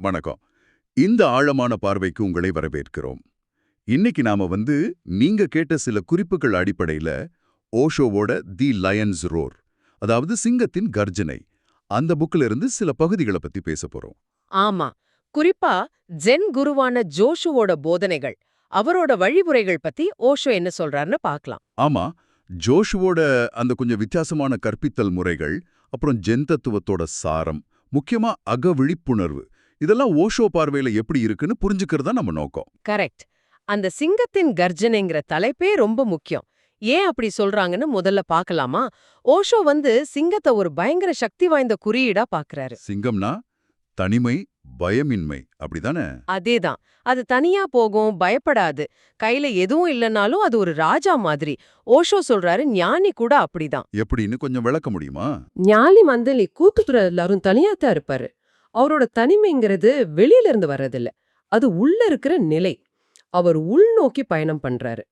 வணக்கம். இந்த ஆழமான பார்வைக்கு உங்களை வரவேற்கிறோம். இன்னைக்கு நாம வந்து நீங்க கேட்ட சில குறிப்புகள் அடிப்படையில ஓஷோவோட தி லயன்ஸ் ரோர் அதாவது சிங்கத்தின் கர்ஜனை அந்த புக்ல இருந்து சில பகுதிகளை பத்தி பேச போறோம். ஆமா. குறிப்பா ஜென் குருவான ஜோஷுவோட போதனைகள் அவரோட வழிமுறைகள் பத்தி ஓஷோ என்ன சொல்றாருன்னு பார்க்கலாம் ஆமா. ஜோஷுவோட அந்த கொஞ்சம் வித்தியாசமான கற்பித்தல் முறைகள் அப்புறம் ஜென் தத்துவத்தோட சாரம் முக்கியமா அக விழிப்புணர்வு இதெல்லாம் ஓஷோ பார்வையில எப்படி இருக்குன்னு புரிஞ்சுக்கிறது தான் நம்ம நோக்கம். கரெக்ட். அந்த சிங்கத்தின் கர்ஜனைங்கிற தலைப்பே ரொம்ப முக்கியம். ஏன் அப்படி சொல்றாங்கன்னு முதல்ல பார்க்கலாமா? ஓஷோ வந்து சிங்கத்தை ஒரு பயங்கர சக்தி வாய்ந்த குறியீடா பாக்குறாரு. சிங்கம்னா தனிமை பயமின்மை. அப்படிதானே? அதேதான். அது தனியா போகும் பயப்படாது. கையில எதுவும் இல்லைனாலும் அது ஒரு ராஜா மாதிரி. ஓஷோ சொல்றாரு ஞானி கூட அப்படிதான். எப்படின்னு கொஞ்சம் விளக்க முடியுமா? ஞானி மந்தலி கூத்துப்புற எல்லாரும் தனியா தான் இருப்பாரு. அவரோட தனிமைங்கிறது வெளியில இருந்து வர்றதில்ல. அது உள்ள இருக்கிற நிலை. அவர் உள்நோக்கி பயணம் பண்றாரு.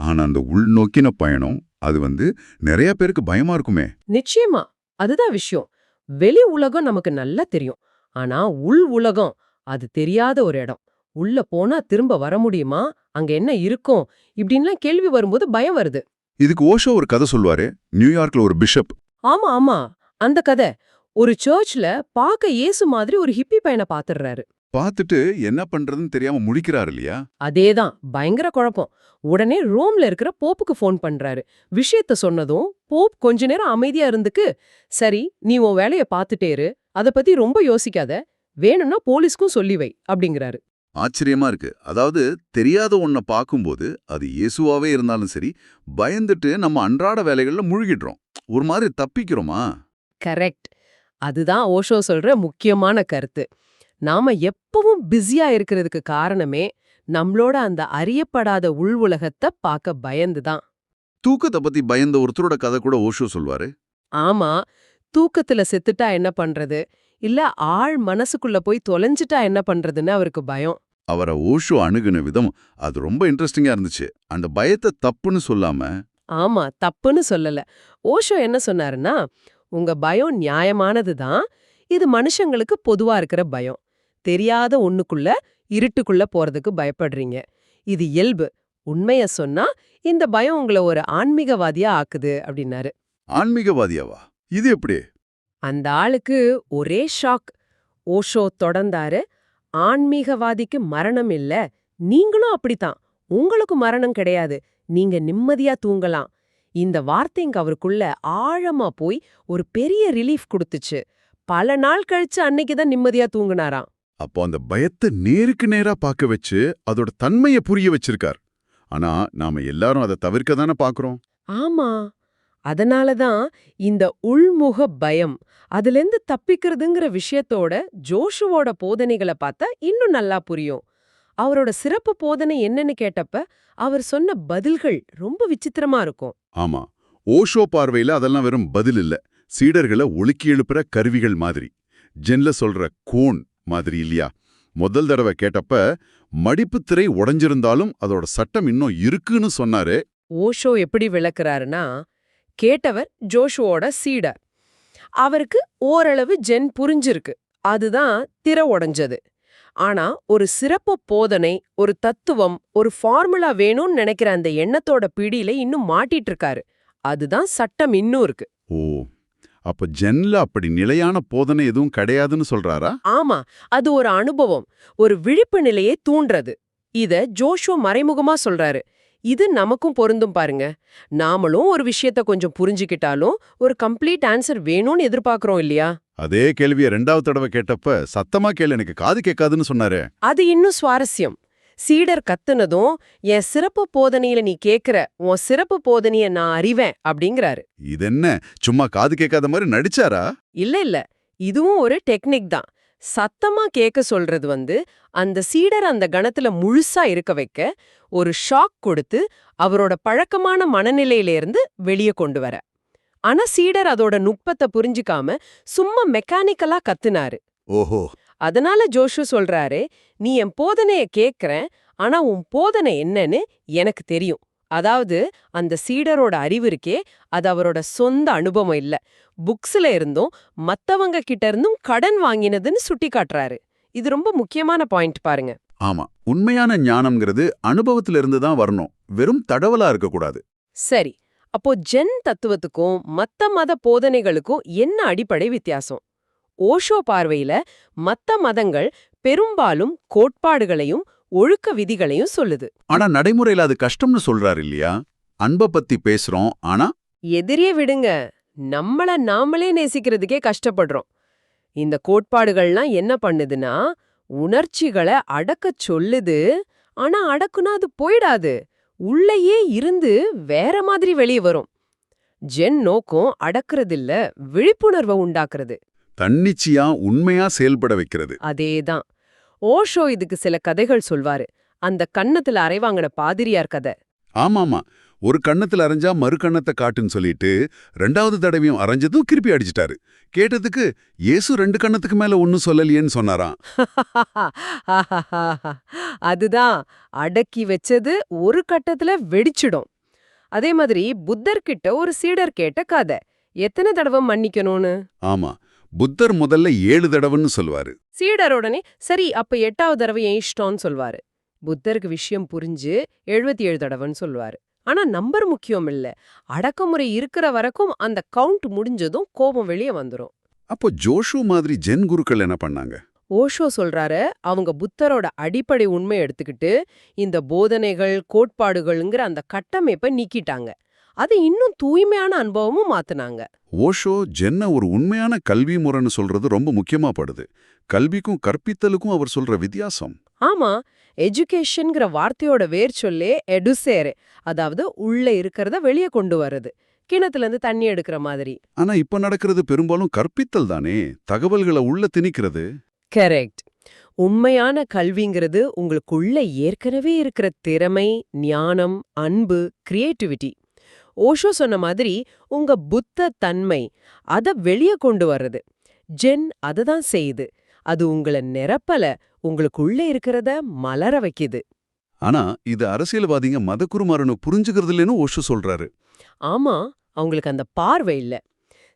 ஆனா அந்த உள்நோக்கின பயணம் அது வந்து நிறைய பேருக்கு பயமா இருக்குமே. நிச்சயமா. அதுதான் விஷயம். வெளி உலகம் நமக்கு நல்லா தெரியும். ஆனா உள் உலகம் அது தெரியாத ஒரு இடம். உள்ள போனா திரும்ப வர முடியுமா? அங்க என்ன இருக்கும்? இப்படின்லாம் கேள்வி வரும்போது பயம் வருது. இதுக்கு ஓஷோ ஒரு கதை சொல்லுவாரு. நியூயார்க்ல ஒரு பிஷப். ஆமா ஆமா. அந்த கதை. ஒரு சர்ச்ல பார்க்க இயேசு மாதிரி ஒரு ஹிப்பி பையனை பாத்துடுறாரு பார்த்துட்டு என்ன பண்றதுன்னு தெரியாம முழிக்கிறாரு இல்லையா? அதேதான் பயங்கர குழப்பம். உடனே ரோம்ல இருக்கிற போப்புக்கு ஃபோன் பண்றாரு. விஷயத்த சொன்னதும் போப் கொஞ்ச நேரம் அமைதியா இருந்துக்கு சரி நீ உன் வேலைய பாத்துட்டே இரு. அத பத்தி ரொம்ப யோசிக்காத. வேணும்னா போலீஸ்க்கும் சொல்லி வை அப்படிங்கிறாரு. ஆச்சரியமா இருக்கு. அதாவது தெரியாத ஒன்ன பார்க்கும்போது அது இயேசுவாவே இருந்தாலும் சரி பயந்துட்டு நம்ம அன்றாட வேலைகள்ல முழுகிடுறோம். ஒரு மாதிரி தப்பிக்கிறோமா? கரெக்ட். அதுதான் ஓஷோ சொல்ற முக்கியமான கருத்து. நாம எப்பவும் பிஸியா இருக்கிறதுக்கு காரணமே நம்மளோட அந்த அறியப்படாத உள் உலகத்தை பார்க்க பயந்துதான். தூக்கத்தை பத்தி பயந்த ஒருத்தரோட கதை கூட ஓஷோ சொல்வாரு. ஆமா தூக்கத்துல செத்துட்டா என்ன பண்றது? இல்ல ஆள் மனசுக்குள்ள போய் தொலைஞ்சிட்டா என்ன பண்றதுன்னு அவருக்கு பயம். அவரை ஓஷோ அணுகுன விதம் அது ரொம்ப இன்ட்ரெஸ்டிங்கா இருந்துச்சு. அந்த பயத்தை தப்புன்னு சொல்லாம ஆமா தப்புன்னு சொல்லல. ஓஷோ என்ன சொன்னாருன்னா உங்க பயம் நியாயமானது தான். இது மனுஷங்களுக்கு பொதுவா இருக்கிற பயம். தெரியாத ஒண்ணுக்குள்ள இருட்டுக்குள்ள போறதுக்கு பயப்படுறீங்க. இது இயல்பு. உண்மைய சொன்னா இந்த பயம் உங்களை ஒரு ஆன்மீகவாதியா ஆக்குது அப்படின்னாரு. ஆன்மீகவாதியாவா? இது எப்படி? அந்த ஆளுக்கு ஒரே ஷாக். ஓஷோ தொடர்ந்தாரு. ஆன்மீகவாதிக்கு மரணம் இல்ல. நீங்களும் அப்படித்தான். உங்களுக்கு மரணம் கிடையாது. நீங்க நிம்மதியா தூங்கலாம். இந்த வார்த்தைங்க அவருக்குள்ள ஆழமா போய் ஒரு பெரிய ரிலீஃப் கொடுத்துச்சு. பல நாள் கழிச்சு அன்னைக்கு தான் நிம்மதியா தூங்குனாராம். அப்போ அந்த பயத்தை நேருக்கு நேரா பார்க்க வச்சு அதோட தன்மையை புரிய வச்சிருக்கார். ஆனா நாம எல்லாரும் அதை தவிர்க்க தானே பாக்குறோம் ஆமா. அதனால தான் இந்த உள்முக பயம் அதிலிருந்து தப்பிக்கிறதுங்கிற விஷயத்தோட ஜோஷுவோட போதனைகளை பார்த்தா இன்னும் நல்லா புரியும். அவரோட சிறப்பு போதனை என்னன்னு கேட்டப்ப அவர் சொன்ன பதில்கள் ரொம்ப விசித்திரமா இருக்கும். ஆமா. ஓஷோ பார்வையில அதெல்லாம் வெறும் பதில் இல்ல. சீடர்களை ஒழுக்கி எழுப்புற கருவிகள் மாதிரி. ஜென்ல சொல்ற கோன் மாதிரி இல்லையா? முதல் தடவை கேட்டப்ப மடிப்புத் திரை உடைஞ்சிருந்தாலும் அதோட சட்டம் இன்னும் இருக்குன்னு சொன்னாரு. ஓஷோ எப்படி விளக்குறாருன்னா கேட்டவர் ஜோஷுவோட சீடர். அவருக்கு ஓரளவு ஜென் புரிஞ்சிருக்கு. அதுதான் திரை உடைஞ்சது. ஆனா ஒரு சிறப்பு போதனை ஒரு தத்துவம் ஒரு ஃபார்முலா வேணும்னு நினைக்கிற அந்த எண்ணத்தோட பிடியில இன்னும் மாட்டிட்டு இருக்காரு அதுதான் சட்டம் இன்னும் இருக்கு. ஓ அப்ப ஜென்ல அப்படி நிலையான போதனை எதுவும் கிடையாதுன்னு சொல்றாரா? ஆமா அது ஒரு அனுபவம் ஒரு விழிப்பு நிலையை தூண்டுறது. இத ஜோஷுவ மறைமுகமா சொல்றாரு. இது நமக்கும் பொருந்தும் பாருங்க. நாமளும் ஒரு விஷயத்த கொஞ்சம் புரிஞ்சுக்கிட்டாலும் ஒரு கம்ப்ளீட் ஆன்சர் வேணும்னு எதிர்பார்க்கறோம் இல்லையா? அதே கேள்விய ரெண்டாவது தடவை கேட்டப்ப சத்தமா கேளு எனக்கு காது கேட்காதுன்னு சொன்னாரு. அது இன்னும் சுவாரஸ்யம். சீடர் கத்துனதும் என் சிறப்பு போதனையில நீ கேக்குற உன் சிறப்பு போதனைய நான் அறிவேன் அப்படிங்கிறாரு. இது என்ன சும்மா காது கேட்காத மாதிரி நடிச்சாரா? இல்ல இல்ல. இதுவும் ஒரு டெக்னிக் தான். சத்தமா கேட்க சொல்றது வந்து அந்த சீடர் அந்த கணத்துல முழுசா இருக்க வைக்க ஒரு ஷாக் கொடுத்து அவரோட பழக்கமான மனநிலையில இருந்து வெளியே கொண்டு வர. ஆனா சீடர் அதோட நுட்பத்தை புரிஞ்சுக்காம சும்மா மெக்கானிக்கலா கத்துனாரு. ஓஹோ. அதனால ஜோஷு சொல்றாரு நீ என் போதனைய கேக்குறேன் ஆனா உன் போதனை என்னன்னு எனக்கு தெரியும். அதாவது அந்த சீடரோட அறிவு இருக்கே அது அவரோட சொந்த அனுபவம் இல்ல. புக்ஸ்ல இருந்தும் மத்தவங்க கிட்ட இருந்தும் கடன் வாங்கினதுன்னு சுட்டி காட்டுறாரு இது ரொம்ப முக்கியமான பாயிண்ட் பாருங்க. ஆமா. உண்மையான ஞானம்ங்கிறது அனுபவத்துல இருந்து தான் வரணும். வெறும் தடவலா இருக்கக்கூடாது. சரி. அப்போ ஜென் தத்துவத்துக்கும் மத்த மத போதனைகளுக்கும் என்ன அடிப்படை வித்தியாசம்? ஓஷோ பார்வையில மத்த மதங்கள் பெரும்பாலும் கோட்பாடுகளையும் ஒழுக்க விதிகளையும் சொல்லுது. ஆனா நடைமுறையில அது கஷ்டம்னு சொல்றாரு இல்லையா? அன்பை பத்தி பேசுறோம் ஆனா எதிரியே விடுங்க. நம்மள நாமளே நேசிக்கிறதுக்கே கஷ்டப்படுறோம். இந்த கோட்பாடுகள்லாம் என்ன பண்ணுதுன்னா உணர்ச்சிகளை அடக்கச் சொல்லுது. ஆனா அடக்குனா அது போயிடாது. உள்ளேயே இருந்து வேற மாதிரி வெளியே வரும். ஜென் நோக்கம் அடக்குறதில்ல விழிப்புணர்வை உண்டாக்குறது. தன்னிச்சையா உண்மையா செயல்பட வைக்கிறது. அதேதான். ஓஷோ இதுக்கு சில கதைகள் சொல்வாரு. அந்த கன்னத்துல அரைவாங்கின பாதிரியார் கதை. ஆமாமா. ஒரு கண்ணத்துல அரைஞ்சா மறு கண்ணத்தை காட்டுன்னு சொல்லிட்டு ரெண்டாவது தடவையும் அரைஞ்சதும் திருப்பி அடிச்சிட்டாரு. கேட்டதுக்கு இயேசு ரெண்டு கண்ணத்துக்கு மேல ஒன்னும் சொல்லலையேன்னு சொன்னாராம். அதுதான். அடக்கி வச்சது ஒரு கட்டத்துல வெடிச்சிடும். அதே மாதிரி புத்தர்கிட்ட ஒரு சீடர் கேட்ட கதை. எத்தனை தடவை மன்னிக்கணும்னு? ஆமா. புத்தர் முதல்ல ஏழு தடவைன்னு சொல்லுவாரு சீடர் உடனே சரி அப்ப எட்டாவது தடவை ஏன் இஷ்டம்னு சொல்வாரு. புத்தருக்கு விஷயம் புரிஞ்சு எழுபத்தி ஏழு தடவைன்னு சொல்வாரு. ஆனா நம்பர் முக்கியம் இல்ல. அடக்குமுறை இருக்கிற வரைக்கும் அந்த கவுண்ட் முடிஞ்சதும் கோபம் வெளியே வந்துரும். அப்போ ஜோஷு மாதிரி ஜென் குருக்கள் என்ன பண்ணாங்க? ஓஷோ சொல்றாரு அவங்க புத்தரோட அடிப்படை உண்மை எடுத்துக்கிட்டு இந்த போதனைகள் கோட்பாடுகள்ங்கிற அந்த கட்டமைப்பை நீக்கிட்டாங்க. அதை இன்னும் தூய்மையான அனுபவமும் மாத்துனாங்க. ஓஷோ ஜென்ன ஒரு உண்மையான கல்வி முறைன்னு சொல்றது ரொம்ப முக்கியமா படுது. கல்விக்கும் கற்பித்தலுக்கும் அவர் சொல்ற வித்தியாசம். ஆமா எஜுகேஷன்ங்கிற வார்த்தையோட வேர் சொல்லே எடுசேரே அதாவது உள்ள இருக்கிறத வெளியே கொண்டு வர்றது. கிணத்துல இருந்து தண்ணி எடுக்கிற மாதிரி. ஆனா இப்ப நடக்கிறது பெரும்பாலும் கற்பித்தல் தானே? தகவல்களை உள்ள திணிக்கிறது. கரெக்ட் உண்மையான கல்விங்கிறது உங்களுக்குள்ள ஏற்கனவே இருக்கிற திறமை ஞானம் அன்பு கிரியேட்டிவிட்டி ஓஷோ சொன்ன மாதிரி உங்க புத்த தன்மை அத வெளியே கொண்டு வர்றது. ஜென் அததான் செய்யுது அது உங்களை நிரப்பல உங்களுக்குள்ள இருக்கிறத மலர வைக்குது. ஆனா இது அரசியல்வாதிங்க மதக்குருமாரனு புரிஞ்சுக்கிறது இல்லைன்னு ஓஷோ சொல்றாரு. ஆமா அவங்களுக்கு அந்த பார்வை இல்ல.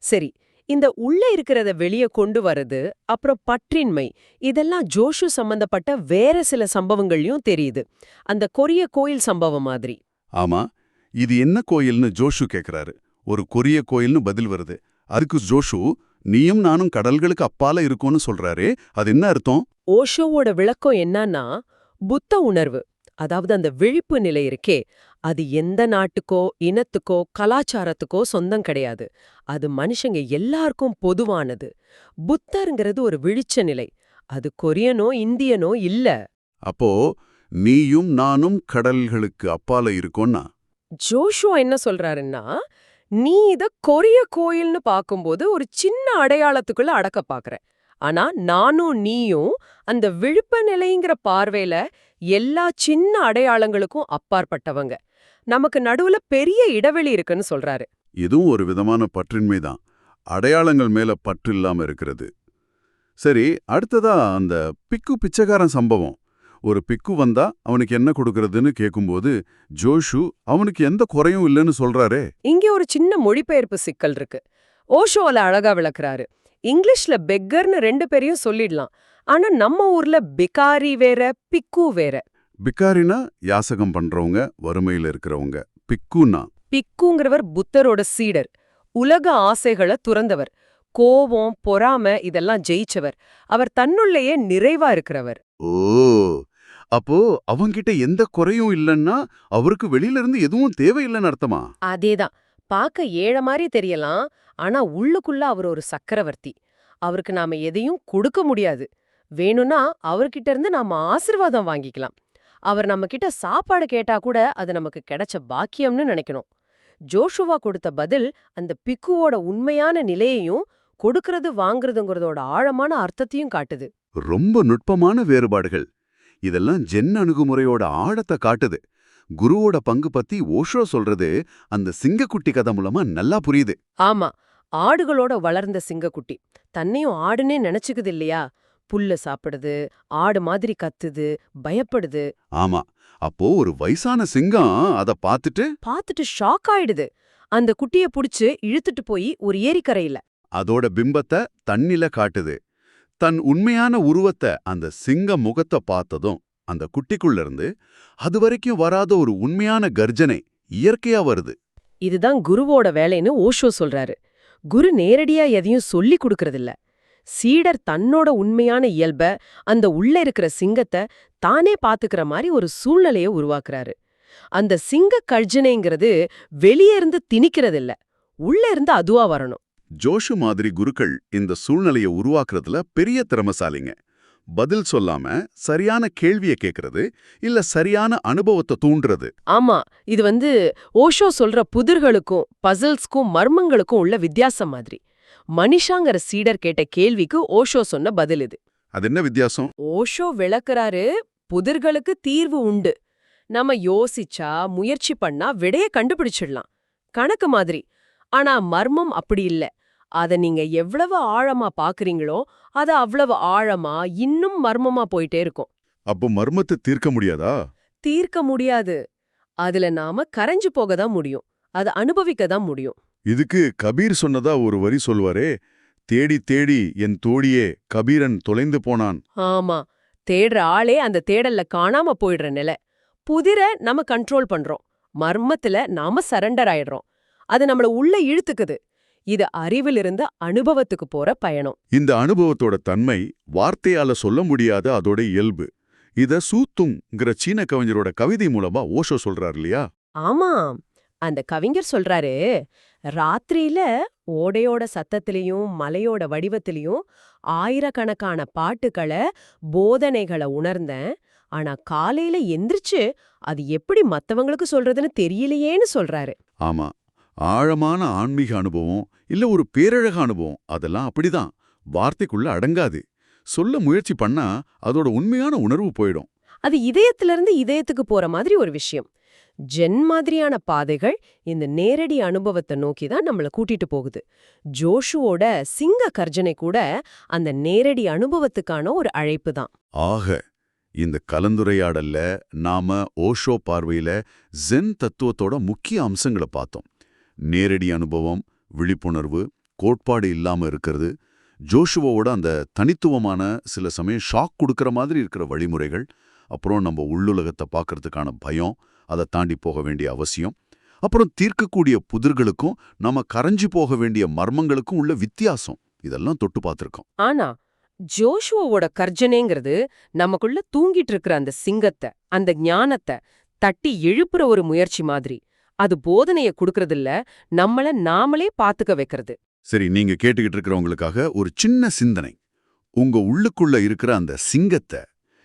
சரி இந்த உள்ள இருக்கிறத வெளியே கொண்டு வரது அப்புறம் பற்றின்மை இதெல்லாம் ஜோஷு சம்பந்தப்பட்ட வேற சில சம்பவங்கள்லயும் தெரியுது. அந்த கொரிய கோயில் சம்பவம் மாதிரி. ஆமா இது என்ன கோயில்னு ஜோஷு கேக்குறாரு. ஒரு கொரிய கோயில்னு பதில் வருது. அதுக்கு ஜோஷு நீயும் நானும் கடல்களுக்கு அப்பால இருக்கோன்னு சொல்றாரே அது என்ன அர்த்தம்? ஓஷோவோட விளக்கம் என்னன்னா புத்த உணர்வு. அதாவது அந்த விழிப்பு நிலை இருக்கே அது எந்த நாட்டுக்கோ இனத்துக்கோ கலாச்சாரத்துக்கோ சொந்தம் கிடையாது. அது மனுஷங்க எல்லாருக்கும் பொதுவானது. புத்தருங்கிறது ஒரு விழிச்ச நிலை. அது கொரியனோ இந்தியனோ இல்ல. அப்போ நீயும் நானும் கடல்களுக்கு அப்பால இருக்கோன்னா ஜோஷுவா என்ன சொல்றாருன்னா நீ இத கொரிய கோயில்னு பாக்கும்போது ஒரு சின்ன அடையாளத்துக்குள்ள அடக்க பாக்குற. ஆனா நானும் நீயும் அந்த விழுப்ப நிலைங்கிற பார்வையில எல்லா சின்ன அடையாளங்களுக்கும் அப்பாற்பட்டவங்க. நமக்கு நடுவுல பெரிய இடைவெளி இருக்குன்னு சொல்றாரு. இதுவும் ஒரு விதமான பற்றின்மைதான் அடையாளங்கள் மேல பற்று இல்லாம இருக்கிறது. சரி அடுத்ததா அந்த பிக்கு பிச்சைக்காரன் சம்பவம். ஒரு பிக்கு வந்தா அவனுக்கு என்ன கொடுக்கறதுன்னு கேட்கும்போது ஜோஷு அவனுக்கு எந்த குறையும் இல்லைன்னு சொல்றாரே. இங்க ஒரு சின்ன மொழிபெயர்ப்பு சிக்கல் இருக்கு. ஓஷோல அழகா விளக்குறாரு. இங்கிலீஷ்ல பெக்கர்னு ரெண்டு பேரையும் சொல்லிடலாம். ஆனா நம்ம ஊர்ல பிகாரி வேற பிக்கு வேற. பிக்காரினா யாசகம் பண்றவங்க வறுமையில இருக்கிறவங்க. பிக்குன்னா? பிக்குங்கிறவர் புத்தரோட சீடர். உலக ஆசைகளை துறந்தவர். கோபம் பொறாம இதெல்லாம் ஜெயிச்சவர். அவர் தன்னுள்ளேயே நிறைவா இருக்கிறவர். ஓ அப்போ அவங்கிட்ட எந்த குறையும் இல்லைன்னா அவருக்கு வெளியில இருந்து எதுவும் தேவையில்லைன்னு அர்த்தமா? அதேதான். பார்க்க ஏழ மாதிரி தெரியலாம் ஆனா உள்ளுக்குள்ள அவர் ஒரு சக்கரவர்த்தி. அவருக்கு நாம எதையும் கொடுக்க முடியாது. வேணும்னா அவர்கிட்ட இருந்து நாம ஆசிர்வாதம் வாங்கிக்கலாம். அவர் நம்ம கிட்ட சாப்பாடு கேட்டா கூட அது நமக்கு கிடைச்ச பாக்கியம்னு நினைக்கணும். ஜோஷுவா கொடுத்த பதில் அந்த பிக்குவோட உண்மையான நிலையையும் கொடுக்கறது வாங்குறதுங்கிறதோட ஆழமான அர்த்தத்தையும் காட்டுது. ரொம்ப நுட்பமான வேறுபாடுகள். இதெல்லாம் ஜென் அணுகுமுறையோட ஆழத்தை காட்டுது. குருவோட பங்கு பத்தி ஓஷோ சொல்றது அந்த சிங்கக்குட்டி கதை மூலமா நல்லா புரியுது. ஆமா ஆடுகளோட வளர்ந்த சிங்கக்குட்டி. தன்னையும் ஆடுனே நினைச்சுக்குது இல்லையா? புல்ல சாப்பிடுது ஆடு மாதிரி கத்துது பயப்படுது. ஆமா அப்போ ஒரு வயசான சிங்கம் அத பார்த்துட்டு பார்த்துட்டு ஷாக் ஆயிடுது. அந்த குட்டிய புடிச்சு இழுத்துட்டு போய் ஒரு ஏரிக்கரையில. அதோட பிம்பத்தை தண்ணில காட்டுது. தன் உண்மையான உருவத்தை அந்த சிங்க முகத்தை பார்த்ததும் அந்த குட்டிக்குள்ள இருந்து அது வரைக்கும் வராத ஒரு உண்மையான கர்ஜனை இயற்கையா வருது. இதுதான் குருவோட வேலைன்னு ஓஷோ சொல்றாரு. குரு நேரடியா எதையும் சொல்லி கொடுக்கறதில்ல. சீடர் தன்னோட உண்மையான இயல்ப அந்த உள்ள இருக்கிற சிங்கத்தை தானே பாத்துக்கிற மாதிரி ஒரு சூழ்நிலைய உருவாக்குறாரு. அந்த சிங்க கர்ஜனைங்கிறது வெளியே இருந்து திணிக்கிறதில்ல உள்ள இருந்து அதுவா வரணும். ஜோஷு மாதிரி குருக்கள் இந்த சூழ்நிலையை உருவாக்குறதுல பெரிய திறமசாலிங்க. பதில் சொல்லாம சரியான கேள்வியை கேட்கறது இல்ல சரியான அனுபவத்தை தூண்டுறது. ஆமா இது வந்து ஓஷோ சொல்ற புதிர்களுக்கும் பசில்ஸ்க்கும் மர்மங்களுக்கும் உள்ள வித்தியாசம் மாதிரி. மனிஷாங்கிற சீடர் கேட்ட கேள்விக்கு ஓஷோ சொன்ன பதில் இது. அது என்ன வித்தியாசம்? ஓஷோ விளக்குறாரு புதிர்களுக்கு தீர்வு உண்டு. நம்ம யோசிச்சா முயற்சி பண்ணா விடைய கண்டுபிடிச்சிடலாம். கணக்கு மாதிரி. ஆனா மர்மம் அப்படி இல்ல. அத நீங்க எவ்வளவு ஆழமா பாக்குறீங்களோ அது அவ்வளவு ஆழமா இன்னும் மர்மமா போயிட்டே இருக்கும். அப்போ மர்மத்தை தீர்க்க முடியாதா? தீர்க்க முடியாது. அதுல நாம கரைஞ்சு போக தான் முடியும். அது அனுபவிக்க தான் முடியும். இதுக்கு கபீர் சொன்னதா ஒரு வரி சொல்வாரே தேடி தேடி என் தோழியே கபீரன் தொலைந்து போனான். ஆமா. தேடுற ஆளே அந்த தேடல்ல காணாம போயிடுற நிலை. புதிர நம்ம கண்ட்ரோல் பண்றோம். மர்மத்துல நாம சரண்டர் ஆயிடுறோம். அது நம்மள உள்ள இழுத்துக்குது. இது அறிவிலிருந்து அனுபவத்துக்கு போற பயணம். இந்த அனுபவத்தோட தன்மை வார்த்தையால சொல்ல முடியாத அதோட இயல்பு. இத சூத்துங்கிற சீன கவிஞரோட கவிதை மூலமா ஓஷோ சொல்றாரு இல்லையா? ஆமா அந்த கவிஞர் சொல்றாரு ராத்திரியில ஓடையோட சத்தத்திலையும் மலையோட வடிவத்திலையும் ஆயிரக்கணக்கான பாட்டுக்களை போதனைகளை உணர்ந்தேன். ஆனா காலையில எந்திரிச்சு அது எப்படி மத்தவங்களுக்கு சொல்றதுன்னு தெரியலையேன்னு சொல்றாரு. ஆமா. ஆழமான ஆன்மீக அனுபவம் இல்ல ஒரு பேரழக அனுபவம் அதெல்லாம் அப்படிதான். வார்த்தைக்குள்ள அடங்காது. சொல்ல முயற்சி பண்ணா அதோட உண்மையான உணர்வு போயிடும். அது இதயத்திலிருந்து இதயத்துக்கு போற மாதிரி ஒரு விஷயம். ஜென் மாதிரியான பாதைகள் இந்த நேரடி அனுபவத்தை நோக்கி தான் நம்மள கூட்டிட்டு போகுது. ஜோஷுவோட சிங்க கர்ஜனை கூட அந்த நேரடி அனுபவத்துக்கான ஒரு அழைப்பு தான். ஆக இந்த கலந்துரையாடல்ல நாம ஓஷோ பார்வையில ஜென் தத்துவத்தோட முக்கிய அம்சங்களை பார்த்தோம். நேரடி அனுபவம் விழிப்புணர்வு கோட்பாடு இல்லாம இருக்கிறது. ஜோஷுவோட அந்த தனித்துவமான சில சமயம் ஷாக் கொடுக்கற மாதிரி இருக்கிற வழிமுறைகள் அப்புறம் நம்ம உள்ளுலகத்தை பார்க்கறதுக்கான பயம் அதை தாண்டி போக வேண்டிய அவசியம். அப்புறம் தீர்க்கக்கூடிய புதிர்களுக்கும் நம்ம கரைஞ்சு போக வேண்டிய மர்மங்களுக்கும் உள்ள வித்தியாசம். இதெல்லாம் தொட்டு பார்த்திருக்கோம். ஆனா ஜோஷுவோட கர்ஜனைங்கிறது நமக்குள்ள தூங்கிட்டு இருக்கிற அந்த சிங்கத்தை அந்த ஞானத்தை தட்டி எழுப்புற ஒரு முயற்சி மாதிரி. அது போதனைய குடுக்கறதில்ல நம்மள நாமளே பாத்துக்க வைக்கிறது. சரி நீங்க கேட்டுக்கிட்டு இருக்கிறவங்களுக்காக ஒரு சின்ன சிந்தனை. உங்க உள்ளுக்குள்ள இருக்கிற அந்த சிங்கத்தை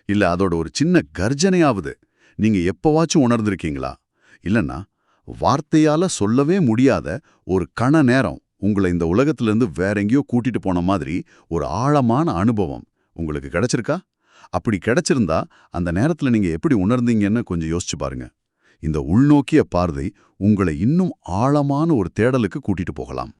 இல்ல அதோட ஒரு சின்ன கர்ஜனையாவது நீங்க எப்பவாச்சும் உணர்ந்திருக்கீங்களா? இல்லனா வார்த்தையால சொல்லவே முடியாத ஒரு கண நேரம் உங்களை இந்த உலகத்திலிருந்து வேற எங்கேயோ கூட்டிட்டு போன மாதிரி ஒரு ஆழமான அனுபவம் உங்களுக்கு கிடைச்சிருக்கா? அப்படி கிடைச்சிருந்தா அந்த நேரத்துல நீங்க எப்படி உணர்ந்தீங்கன்னு கொஞ்சம் யோசிச்சு பாருங்க. இந்த உள்நோக்கிய பார்வை உங்களை இன்னும் ஆழமான ஒரு தேடலுக்கு கூட்டிட்டு போகலாம்.